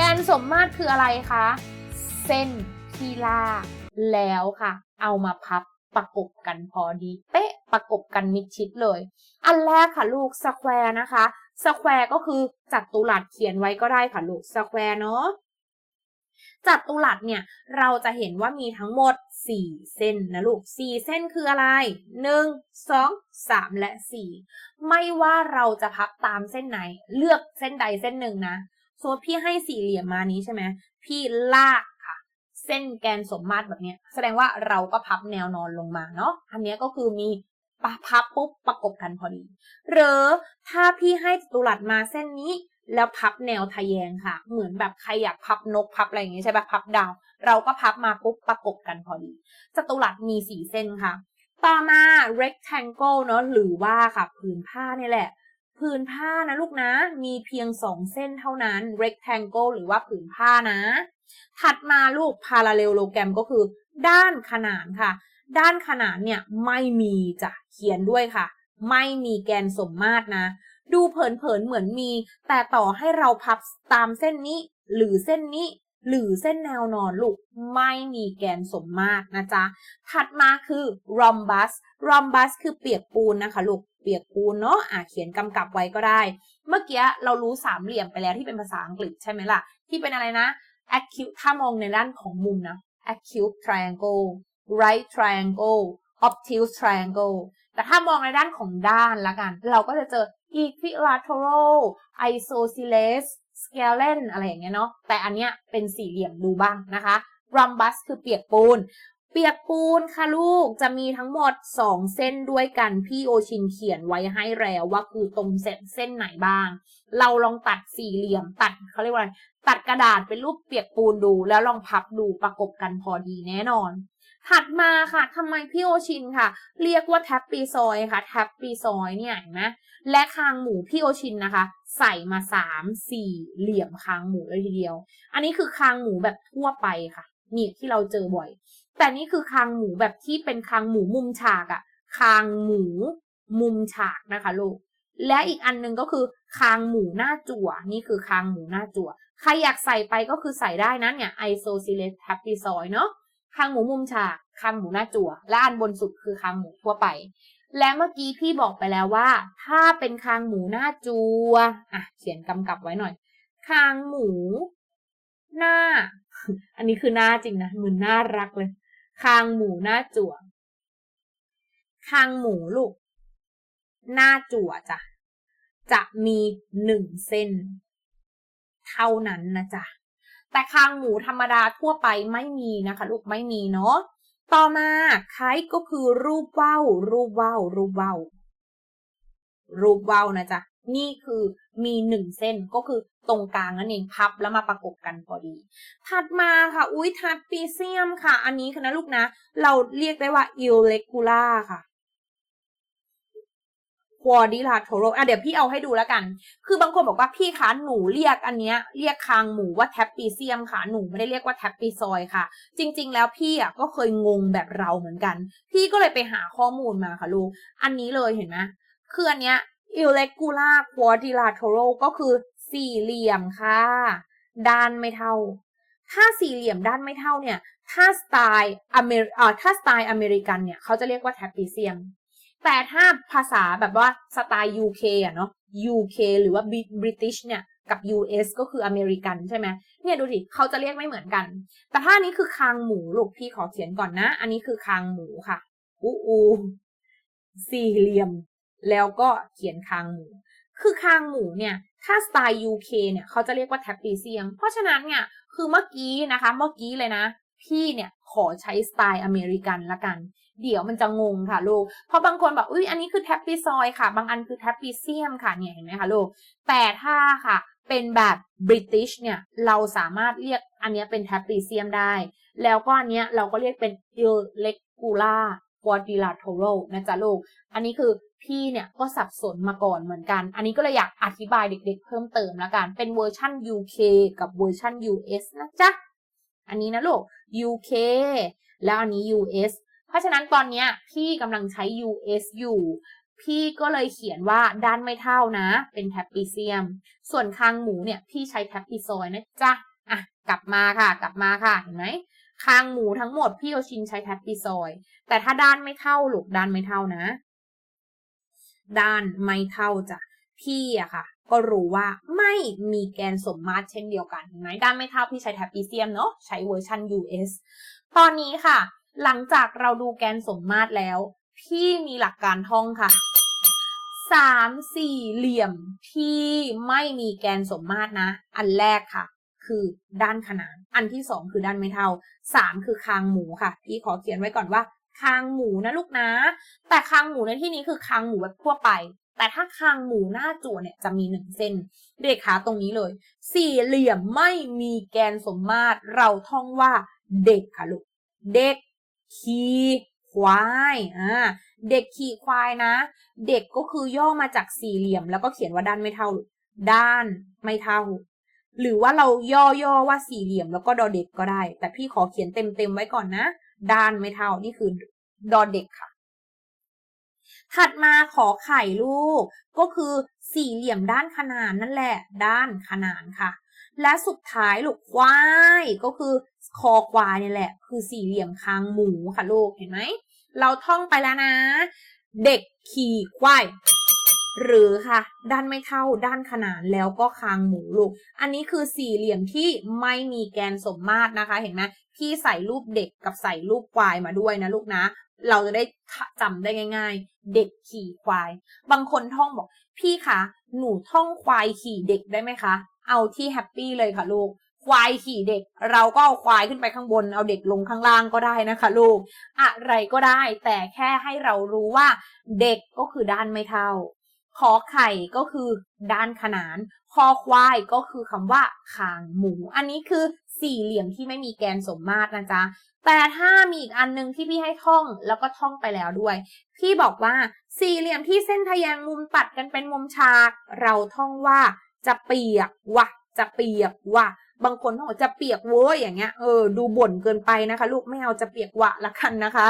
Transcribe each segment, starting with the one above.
แกนสมมาตรคืออะไรคะ เส้นที่ลากแล้วค่ะ เอามาพับประกบกันพอดีเป๊ะประกบกันมิดชิดเลย อันแรกค่ะลูกสแควร์นะคะสแควร์ก็คือจัตุรัสเขียนไว้ก็ได้ค่ะลูกสแควร์เนาะจัตุรัสเนี่ยเราจะเห็นว่ามีทั้งหมด 4 เส้นนะลูก 4 เส้นคืออะไร 1 2 3 และ 4 ไม่ว่าเราจะพับตามเส้นไหน เลือกเส้นใดเส้นหนึ่งนะ สมมติพี่ให้สี่เหลี่ยมมานี้ใช่ไหมพี่ลากค่ะ เส้นแกนสมมาตรแบบนี้ แสดงว่าเราก็พับแนวนอนลงมาเนาะอันนี้ก็คือมีปะพับปุ๊บประกบกันพอดี หรือถ้าพี่ให้จัตุรัสมาเส้นนี้ แล้วพับแนวทะแยงค่ะ เหมือนแบบใครอยากพับนกพับอะไรอย่างเงี้ยใช่ปะพับดาว เราก็พับมาปุ๊บประกบกันพอดีจัตุรัสมีสี่เส้นค่ะ ต่อมา rectangle เนาะหรือว่าค่ะผืนผ้านี่แหละ ผืนผ้านะลูกนะ มีเพียงสองเส้นเท่านั้น rectangle หรือว่าผืนผ้านะ ถัดมาลูก parallelogram ก็คือ ด้านขนานค่ะ ด้านขนานเนี่ยไม่มีจะเขียนด้วยค่ะ ไม่มีแกนสมมาตรนะ ดูเผินๆเหมือนมี แต่ต่อให้เราพับตามเส้นนี้ หรือเส้นนี้ หรือเส้นแนวนอนลูกไม่มีแกนสมมาตรนะจ๊ะ ถัดมาคือ rhombus rhombus คือเปียกปูนนะคะลูก เปียกปูนเนาะอะเขียนกำกับไว้ก็ได้ เมื่อกี้เรารู้สามเหลี่ยมไปแล้วที่เป็นภาษาอังกฤษใช่ไหมล่ะ ที่เป็นอะไรนะ acute ถ้ามองในด้านของมุมนะ acute triangle right triangle obtuse triangle แต่ถ้ามองในด้านของด้านละกัน เราก็จะเจอ equilateral isosceles scalene อะไรอย่างเงี้ยเนาะแต่อันเนี้ยเป็นสี่เหลี่ยมดูบ้างนะคะ rhombus คือเปียกปูน เปียกปูนค่ะลูกจะมีทั้งหมด 2 เส้นด้วยกัน พี่โอชินเขียนไว้ให้แล้วว่าคือตรงเส้นเส้นไหนบ้าง เราลองตัดสี่เหลี่ยมตัดเขาเรียกว่าอะไรตัดกระดาษเป็นรูปเปียกปูนดู แล้วลองพับดูประกบกันพอดีแน่นอน ถัดมาค่ะทำไมพี่โอชินค่ะ เรียกว่าแท็บปีซอยค่ะ แท็บปีซอยเนี่ยเห็นไหมและคางหมูพี่โอชินนะคะ ใส่มาสามสี่เหลี่ยมคางหมูเลยทีเดียว อันนี้คือคางหมูแบบทั่วไปค่ะ นี่ที่เราเจอบ่อย แต่นี่คือคางหมูแบบที่เป็นคางหมูมุมฉากอะคางหมูมุมฉากนะคะลูกและอีกอันหนึงก็คือคางหมูหน้าจั่ว นี่คือคางหมูหน้าจั่ว ใครอยากใส่ไปก็คือใส่ได้นะเนี่ยไอโซซิเลตทับปีซอยเนาะ คางหมูมุมฉากคางหมูหน้าจั่ว และอันบนสุดคือคางหมูทั่วไป และเมื่อกี้พี่บอกไปแล้วว่า ถ้าเป็นคางหมูหน้าจัวอะเขียนกำกับไว้หน่อย คางหมู หน้า อันนี้คือหน้าจริงนะเหมือนน่ารักเลย คางหมูหน้าจั่ว คางหมูลูก หน้าจั่วจ้ะจะมีหนึ่งเส้น เท่านั้นนะจ๊ะ แต่คางหมูธรรมดาทั่วไปไม่มีนะคะ ลูกไม่มีเนาะต่อมาไคก็คือรูปว่าวรูปว่าวรูปว่าวรูปว่าวนะจ๊ะนี่คือมีหนึ่งเส้นก็คือตรงกลางนั่นเองพับแล้วมาประกบกันพอดี ถัดมาค่ะ อุ้ยทัดปีเซียมค่ะ อันนี้คือนะลูกนะ เราเรียกได้ว่า irregular ค่ะ quadrilateral อะเดี๋ยวพี่เอาให้ดูแล้วกัน คือบางคนบอกว่าพี่คะหนูเรียกอันเนี้ยเรียกคางหมูว่าแท็บปีเซียมค่ะ หนูไม่ได้เรียกว่าแท็บปีซอยค่ะ จริง ๆ แล้วพี่อะก็เคยงงแบบเราเหมือนกัน พี่ก็เลยไปหาข้อมูลมาค่ะลูก อันนี้เลยเห็นไหมคืออันเนี้ย irregular quadrilateral ก็คือสี่เหลี่ยมค่ะ ด้านไม่เท่า ถ้าสี่เหลี่ยมด้านไม่เท่าเนี่ย ถ้าสไตล์อเมริอ่าถ้าสไตล์อเมริกันเนี่ยเขาจะเรียกว่าแท็บปีเซียม แต่ถ้าภาษาแบบว่าสไตล์ UK อะเนาะ UK หรือว่า British เนี่ยกับ US ก็คืออเมริกันใช่ไหมเนี่ยดูสิเขาจะเรียกไม่เหมือนกัน แต่ถ้านนี้คือคางหมูลูกพี่ขอเขียนก่อนนะ อันนี้คือคางหมูค่ะอูอูสี่เหลี่ยม แล้วก็เขียนคางหมู คือคางหมูเนี่ย ถ้าสไตล์ UK เนี่ยเขาจะเรียกว่าแท็บปีเซียม เพราะฉะนั้นเนี่ย คือเมื่อกี้นะคะ เมื่อกี้เลยนะ พี่เนี่ยขอใช้สไตล์อเมริกันละกัน เดี๋ยวมันจะงงค่ะลูก เพราะบางคนบอกอุ้ยอันนี้คือแท็บปีซอยค่ะ บางอันคือแท็บปีเซียมค่ะเนี่ยเห็นไหมคะลูก แต่ถ้าค่ะ เป็นแบบบริติชเนี่ยเราสามารถเรียกอันนี้เป็นแท็บปีเซียมได้ แล้วก็อันเนี้ยเราก็เรียกเป็น irregular quadrilateral นะจ๊ะลูก อันนี้คือพี่เนี่ยก็สับสนมาก่อนเหมือนกัน อันนี้ก็เลยอยากอธิบายเด็กๆเพิ่มเติมแล้วกัน เป็นเวอร์ชัน UK กับเวอร์ชัน US นะจ๊ะ อันนี้นะลูก UK แล้วอันนี้ US เพราะฉะนั้นตอนเนี้ยพี่กำลังใช้ US อยู่ พี่ก็เลยเขียนว่าด้านไม่เท่านะ เป็นแท็บปีเซียม ส่วนคางหมูเนี่ยพี่ใช้แท็บปีซอยนะจ๊ะอะกลับมาค่ะ กลับมาค่ะ เห็นไหมคางหมูทั้งหมดพี่โอชินใช้แท็บปีซอย แต่ถ้าด้านไม่เท่าลูกด้านไม่เท่านะ ด้านไม่เท่าจ้ะพี่อะค่ะ ก็รู้ว่าไม่มีแกนสมมาตรเช่นเดียวกันเห็นไหมด้านไม่เท่าพี่ใช้แท็บปีเซียมเนาะใช้เวอร์ชัน US ตอนนี้ค่ะ หลังจากเราดูแกนสมมาตรแล้ว พี่มีหลักการท่องค่ะสามสี่เหลี่ยมที่ไม่มีแกนสมมาตรนะ อันแรกค่ะ คือด้านขนาน อันที่สองคือด้านไม่เท่าสามคือคางหมูค่ะ พี่ขอเขียนไว้ก่อนว่าคางหมูนะลูกนะ แต่คางหมูในที่นี้คือคางหมูแบบทั่วไป แต่ถ้าคางหมูหน้าจั่วเนี่ยจะมีหนึ่งเส้นเด็กขาตรงนี้เลย สี่เหลี่ยมไม่มีแกนสมมาตร เราท่องว่าเด็กค่ะลูก เด็กขี่ควายอ่าเด็กขี่ควายนะ เด็กก็คือย่อมาจากสี่เหลี่ยม แล้วก็เขียนว่าด้านไม่เท่าลูกด้านไม่เท่า หรือว่าเราย่อย่อว่าสี่เหลี่ยมแล้วก็ดอเด็กก็ได้ แต่พี่ขอเขียนเต็มๆไว้ก่อนนะ ด้านไม่เท่านี่คือดอเด็กค่ะ ถัดมาขอไข่ลูก ก็คือสี่เหลี่ยมด้านขนานนั่นแหละ ด้านขนานค่ะ และสุดท้ายลูกควายก็คือคอควายนี่แหละ คือสี่เหลี่ยมคางหมูค่ะลูกเห็นไหมเราท่องไปแล้วนะ เด็กขี่ควายหรือค่ะ ด้านไม่เท่าด้านขนานแล้วก็คางหมูลูก อันนี้คือสี่เหลี่ยมที่ไม่มีแกนสมมาตรนะคะ เห็นไหมพี่ใส่รูปเด็กกับใส่รูปควายมาด้วยนะลูกนะ เราจะได้จำได้ง่าย ๆ เด็กขี่ควาย บางคนท่องบอก พี่คะหนูท่องควายขี่เด็กได้ไหมคะ เอาที่แฮปปี้เลยค่ะลูก ควายขี่เด็ก เราก็เอาควายขึ้นไปข้างบน เอาเด็กลงข้างล่างก็ได้นะคะลูก อะไรก็ได้ แต่แค่ให้เรารู้ว่า เด็กก็คือด้านไม่เท่าขอไข่ก็คือด้านขนาน คอควายก็คือคำว่าคางหมู อันนี้คือสี่เหลี่ยมที่ไม่มีแกนสมมาตรนะจ๊ะ แต่ถ้ามีอีกอันนึงที่พี่ให้ท่องแล้วก็ท่องไปแล้วด้วย พี่บอกว่าสี่เหลี่ยมที่เส้นทแยงมุมตัดกันเป็นมุมฉาก เราท่องว่าจะเปียกวะจะเปียกวะบางคนท่องว่าจะเปียกเว้ยอย่างเงี้ยเออดูบ่นเกินไปนะคะ ลูกไม่เอาจะเปียกวะละกันนะคะ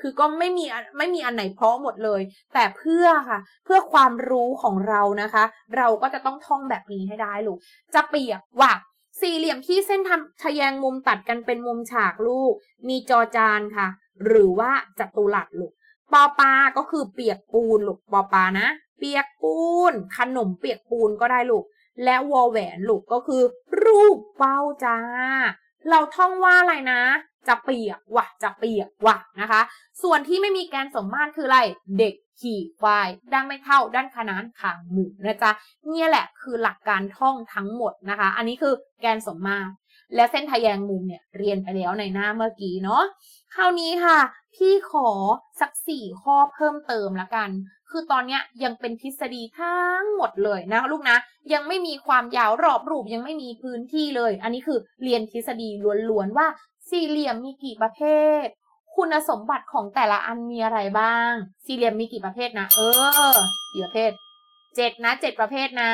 คือก็ไม่มีไม่มีอันไหนเพราะหมดเลย แต่เพื่อค่ะ เพื่อความรู้ของเรานะคะ เราก็จะต้องท่องแบบนี้ให้ได้ลูกจะเปียกวะ สี่เหลี่ยมที่เส้นทำทะแยงมุมตัดกันเป็นมุมฉากลูก มีจอจานค่ะ หรือว่าจัตุรัสลูกปอปาก็คือเปียกปูนลูกปอปานะ เปียกปูน ขนมเปียกปูนก็ได้ลูก และวอแหวนลูกก็คือ รูปเป้าจ้า เราท่องว่าอะไรนะ จะเปียกว่ะจะเปียกว่ะนะคะ ส่วนที่ไม่มีแกนสมมาตรคืออะไร เด็กขี่ควาย ด้านไม่เท่า ด้านขนานขางหมูนะจ๊ะเนี่ยแหละคือหลักการท่องทั้งหมดนะคะ อันนี้คือแกนสมมาตร และเส้นทะแยงมุมเนี่ยเรียนไปแล้วในหน้าเมื่อกี้เนาะคราวนี้ค่ะ พี่ขอสักสี่ข้อเพิ่มเติมละกัน คือตอนเนี้ยยังเป็นทฤษฎีทั้งหมดเลยนะลูกนะ ยังไม่มีความยาวรอบรูปยังไม่มีพื้นที่เลย อันนี้คือเรียนทฤษฎีล้วนๆว่า สี่เหลี่ยมมีกี่ประเภท คุณสมบัติของแต่ละอันมีอะไรบ้าง สี่เหลี่ยมมีกี่ประเภทนะ เออกี่ประเภทเจ็ดนะเจ็ดประเภทนะ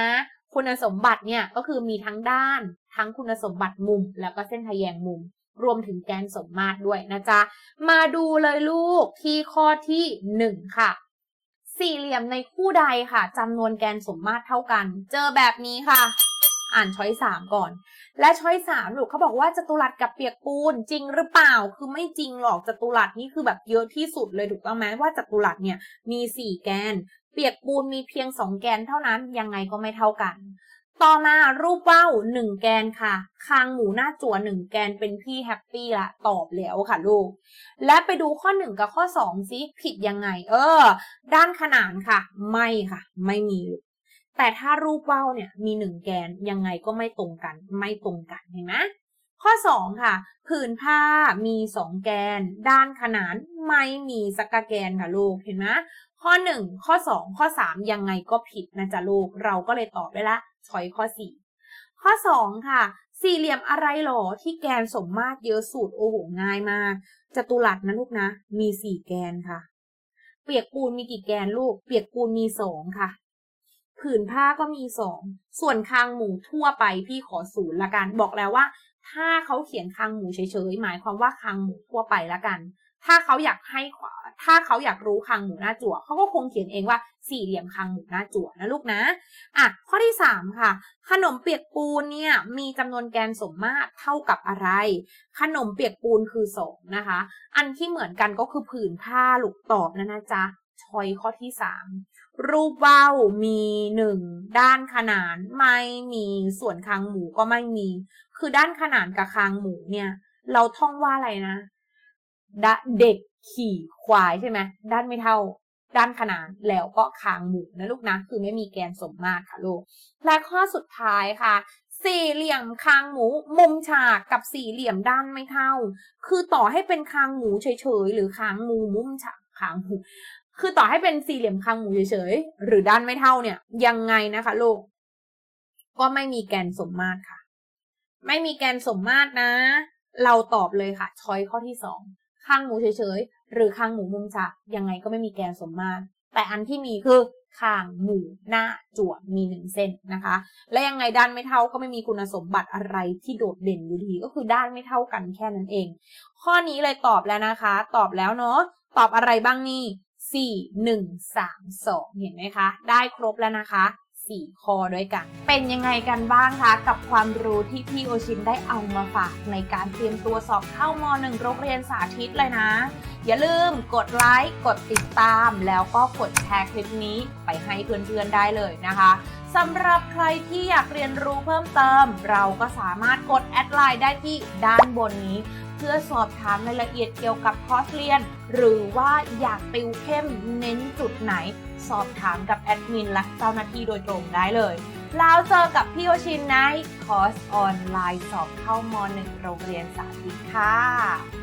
คุณสมบัติเนี่ยก็คือมีทั้งด้าน ทั้งคุณสมบัติมุม แล้วก็เส้นทะแยงมุม รวมถึงแกนสมมาตรด้วยนะจ๊ะ มาดูเลยลูกที่ข้อที่หนึ่งค่ะ สี่เหลี่ยมในคู่ใดค่ะจำนวนแกนสมมาตรเท่ากัน เจอแบบนี้ค่ะ อ่านช้อยสามก่อน และช้อยสามลูกเขาบอกว่าจัตุรัสกับเปียกปูนจริงหรือเปล่า คือไม่จริงหรอกจัตุรัสนี่คือแบบเยอะที่สุดเลยถูกต้องไหมว่าจัตุรัสเนี่ยมีสี่แกน เปียกปูนมีเพียงสองแกนเท่านั้นยังไงก็ไม่เท่ากัน ต่อมารูปว่าวหนึ่งแกนค่ะ คางหมูหน้าจั่วหนึ่งแกนเป็นพี่แฮปปี้ละตอบแล้วค่ะลูก และไปดูข้อหนึ่งกับข้อสองซิผิดยังไง เออ ด้านขนานค่ะ ไม่ค่ะ ไม่มีลูก แต่ถ้ารูปว่าวเนี่ยมีหนึ่งแกนยังไงก็ไม่ตรงกัน ไม่ตรงกันเห็นไหมข้อสองค่ะ ผืนผ้ามีสองแกน ด้านขนานไม่มีสักแกนค่ะลูกเห็นไหมข้อหนึ่งข้อสองข้อสามยังไงก็ผิดนะจ๊ะลูก เราก็เลยตอบได้ละช้อยข้อสี่ข้อสองค่ะ สี่เหลี่ยมอะไรหรอที่แกนสมมาตรเยอะสุดโอ้โหง่ายมากจัตุรัสนะลูกนะ มีสี่แกนค่ะ เปียกปูนมีกี่แกนลูก เปียกปูนมีสองค่ะ ผืนผ้าก็มีสองส่วนคางหมูทั่วไปพี่ขอศูนย์ละกัน บอกแล้วว่า ถ้าเขาเขียนคางหมูเฉยๆหมายความว่าคางหมูทั่วไปละกัน ถ้าเขาอยากให้ถ้าเขาอยากรู้คางหมูหน้าจั่วเขาก็คงเขียนเองว่าสี่เหลี่ยมคางหมูหน้าจั่วนะลูกนะอะข้อที่สามค่ะ ขนมเปียกปูนเนี่ยมีจำนวนแกนสมมาตรเท่ากับอะไร ขนมเปียกปูนคือสองนะคะ อันที่เหมือนกันก็คือผืนผ้าลูกตอบนะนะจ๊ะชอยข้อที่สาม รูปว่าวมีหนึ่งด้านขนานไม่มีส่วนคางหมูก็ไม่มี คือด้านขนานกับคางหมูเนี่ย เราท่องว่าอะไรนะดะเด็กขี่ควายใช่ไหมด้านไม่เท่า ด้านขนานแล้วก็คางหมูนะลูกนะ คือไม่มีแกนสมมาตรค่ะลูกและข้อสุดท้ายค่ะสี่เหลี่ยมคางหมูมุมฉากกับสี่เหลี่ยมด้านไม่เท่า คือต่อให้เป็นคางหมูเฉยๆหรือคางหมูมุมฉากคางหมู คือต่อให้เป็นสี่เหลี่ยมคางหมูเฉยๆ หรือด้านไม่เท่าเนี่ย ยังไงนะคะลูก ก็ไม่มีแกนสมมาตรค่ะ ไม่มีแกนสมมาตรนะ เราตอบเลยค่ะ ช้อยข้อที่สองข้างหมูเฉยๆ หรือข้างหมูมุมฉากยังไงก็ไม่มีแกนสมมาตร แต่อันที่มีคือข้างหมูหน้าจั่วมีหนึ่งเส้นนะคะ และยังไงด้านไม่เท่าก็ไม่มีคุณสมบัติอะไรที่โดดเด่นอยู่ดี ก็คือด้านไม่เท่ากันแค่นั้นเอง ข้อนี้เลยตอบแล้วนะคะ ตอบแล้วเนาะตอบอะไรบ้างนี่ สี่หนึ่งสามสองเห็นไหมคะ ได้ครบแล้วนะคะสี่ข้อด้วยกัน เป็นยังไงกันบ้างคะกับความรู้ที่พี่โอชินได้เอามาฝากในการเตรียมตัวสอบเข้ามหนึ่งโรงเรียนสาธิตเลยนะ อย่าลืมกดไลค์ กดติดตาม แล้วก็กดแชร์คลิปนี้ไปให้เพื่อนๆได้เลยนะคะสำหรับใครที่อยากเรียนรู้เพิ่มเติม เราก็สามารถกดแอดไลน์ได้ที่ด้านบนนี้ พื่อสอบถามรายละเอียดเกี่ยวกับคอร์สเรียน หรือว่าอยากติวเข้มเน้นจุดไหน สอบถามกับแอดมินและเจ้าหน้าที่โดยตรงได้เลย แล้วเจอกับพี่โอชินในคอร์สออนไลน์สอบเข้าม .1 โรงเรียนสาธิตค่ะ